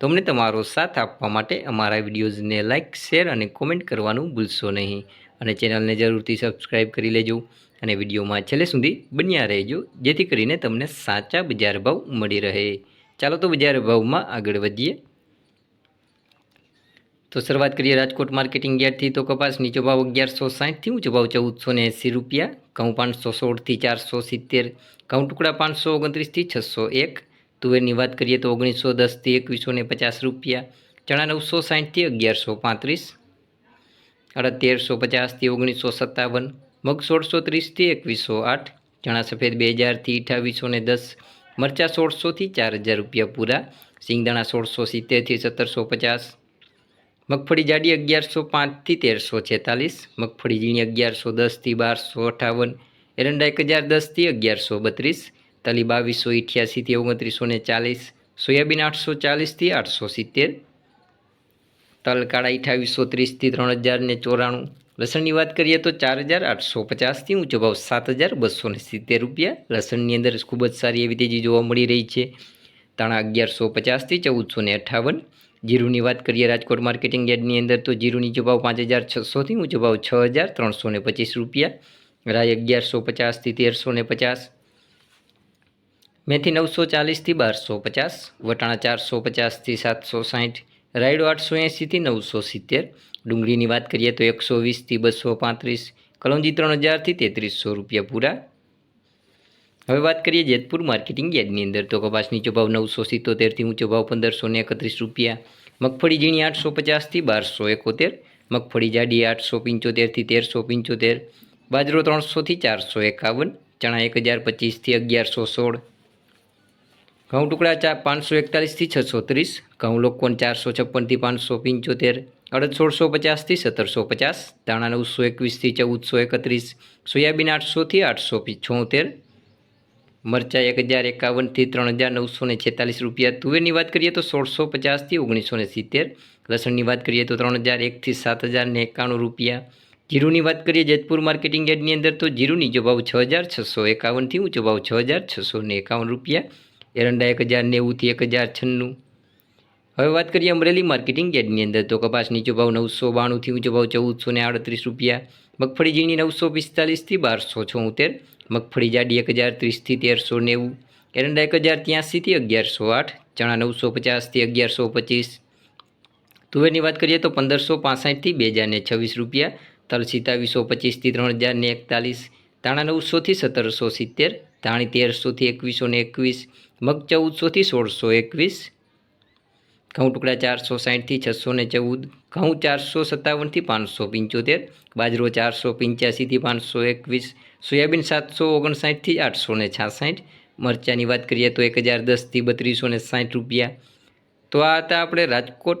તો અમને તમારો સાથ આપવા માટે અમારા વિડીયોઝને લાઇક, શેર અને કોમેન્ટ કરવાનું ભૂલશો નહીં. અને ચેનલને જરૂરથી સબસ્ક્રાઈબ કરી લેજો અને વિડીયોમાં છેલ્લે સુધી બન્યા રહેજો, જેથી કરીને તમને સાચા બજાર ભાવ મળી રહે. ચાલો તો બજાર ભાવમાં આગળ વધીએ. તો શરૂઆત કરીએ રાજકોટ માર્કેટિંગ યાર્ડથી. તો કપાસ નીચો ભાવ અગિયારસો સાહીઠથી ઊંચો ભાવ ચૌદસો ને એંસી રૂપિયા. ઘઉં પાંચસો સોળથી ચારસો સિત્તેર. ઘઉં ટુકડા પાંચસો ઓગણત્રીસથી છસો એક. તુવેરની વાત કરીએ તો ઓગણીસો દસથી એકવીસો ને પચાસ રૂપિયા, ચણા નવસો સાહીઠથી અગિયારસો પાંત્રીસ અડતેરસો પચાસથી ઓગણીસો સત્તાવન, મગ સોળસો ત્રીસથી એકવીસો આઠ, ચણા સફેદ બે હજારથી અઠાવીસો ને દસ, મરચાં સોળસોથી ચાર હજાર રૂપિયા પૂરા, સિંગદાણા સોળસો સિત્તેરથી સત્તરસો પચાસ, મગફળી જાડી અગિયારસો પાંચથી તેરસો છેતાલીસ, મગફળી ઝીણી અગિયારસો દસથી બારસો અઠાવન, એરંડા એક હજાર દસથી અગિયારસો બત્રીસ તલી બાવીસો અઠ્યાસીથી ઓગણત્રીસો ને ચાલીસ, સોયાબીન આઠસો ચાલીસથી આઠસો સિત્તેર તલ કાળા અઠાવીસો ત્રીસથી ત્રણ હજાર ને ચોરાણું. લસણની વાત કરીએ તો ચાર હજાર આઠસો પચાસથી ઊંચો ભાવ સાત હજાર બસો ને સિત્તેર રૂપિયા. લસણની અંદર ખૂબ જ સારી એવી તેજી જોવા મળી રહી છે. તાણા અગિયારસો પચાસથી ચૌદસો ને અઠાવન. જીરુની વાત કરીએ રાજકોટ માર્કેટિંગ યાર્ડની અંદર તો જીરુની નીચો ભાવ પાંચ હજાર છસોથી ઊંચો ભાવ છ હજાર ત્રણસો ને પચીસ રૂપિયા. રાય અગિયારસો પચાસથી તેરસો ને પચાસ. મેથી નવસો ચાલીસથી બારસો પચાસ, વટાણા ચારસો પચાસથી સાતસો સાઠ રાયડો આઠસો એંસીથી નવસો સિત્તેર, ડુંગળીની વાત કરીએ તો એકસો વીસથી બસો પાંત્રીસ કલંજી ત્રણ હજારથી તેત્રીસો રૂપિયા પૂરા. હવે વાત કરીએ જેતપુર માર્કેટિંગ યાર્ડની અંદર. તો કપાસ નીચો ભાવ નવસો સિત્તોતેરથી ઊંચો ભાવ પંદરસો ને એકત્રીસ રૂપિયા. મગફળી ઝીણી આઠસો પચાસથી બારસો એકોતેર. મગફળી જાડી આઠસો પંચોતેરથી તેરસો પંચોતેર. બાજરો ત્રણસોથી ચારસો એકાવન. ચણા એક હજાર પચીસથી અગિયારસો સોળ. ઘઉં ટુકડા ચાર પાંચસો એકતાલીસથી છસો ત્રીસ, ઘઉં લોકોન ચારસો છપ્પનથી પાંચસો પંચોતેર, અડદ સોળસો પચાસથી સત્તરસો પચાસ, દાણા નવસો એકવીસથી ચૌદસો એકત્રીસ, સોયાબીન આઠસોથી આઠસો છોતેર મરચાં એક હજાર એકાવનથી ત્રણ હજાર નવસો ને છેતાલીસ રૂપિયા. તુવેરની વાત કરીએ તો સોળસો પચાસથી ઓગણીસો ને સિત્તેર, લસણની વાત કરીએ તો ત્રણ હજાર એકથી સાત હજાર ને એકાણું રૂપિયા. જીરુની વાત કરીએ જેતપુર માર્કેટિંગ યાર્ડની અંદર તો જીરુની ભાવ છ હજાર છસો એકાવનથી ઊંચો ભાવ છ હજાર છસો ને એકાવન રૂપિયા. એરંડા એક હજાર નેવુંથી એક હજાર છન્નું. હવે વાત કરીએ અમરેલી માર્કેટિંગ યાર્ડની અંદર તો કપાસ નીચો ભાવ નવસો બાણુંથી ઊંચો ભાવ ચૌદસો ને આડત્રીસ રૂપિયા. મગફળી ઝીણી નવસો પિસ્તાલીસથી બારસો છોતેર. મગફળી જાડી એક હજાર ત્રીસથી તેરસો નેવું. એરંડા એક હજાર ત્યાંસીથી અગિયારસો આઠ. ચણા નવસો પચાસથી અગિયારસો પચીસ. તુવેરની વાત કરીએ તો પંદરસો પાસઠથી બે હજાર ને છવ્વીસ રૂપિયા. તલ સિત્તાવીસો પચીસથી ત્રણ હજાર ને એકતાલીસ. તાણા નવસોથી સત્તરસો સિત્તેર. ધાણી તેરસોથી એકવીસો ને એકવીસ, મગ ચૌદસોથી સોળસો એકવીસ, ઘઉં ટુકડા ચારસો સાઠથી છસો ને ચૌદ, ઘઉં ચારસો સત્તાવનથી પાંચસો પંચોતેર, બાજરો ચારસો પંચ્યાસીથી પાંચસો એકવીસ, સોયાબીન સાતસો ઓગણસાઠથી આઠસો ને છાસઠ, મરચાંની વાત કરીએ તો એક હજાર દસથી બત્રીસો ને સાઠ રૂપિયા. તો આ હતા આપણે રાજકોટ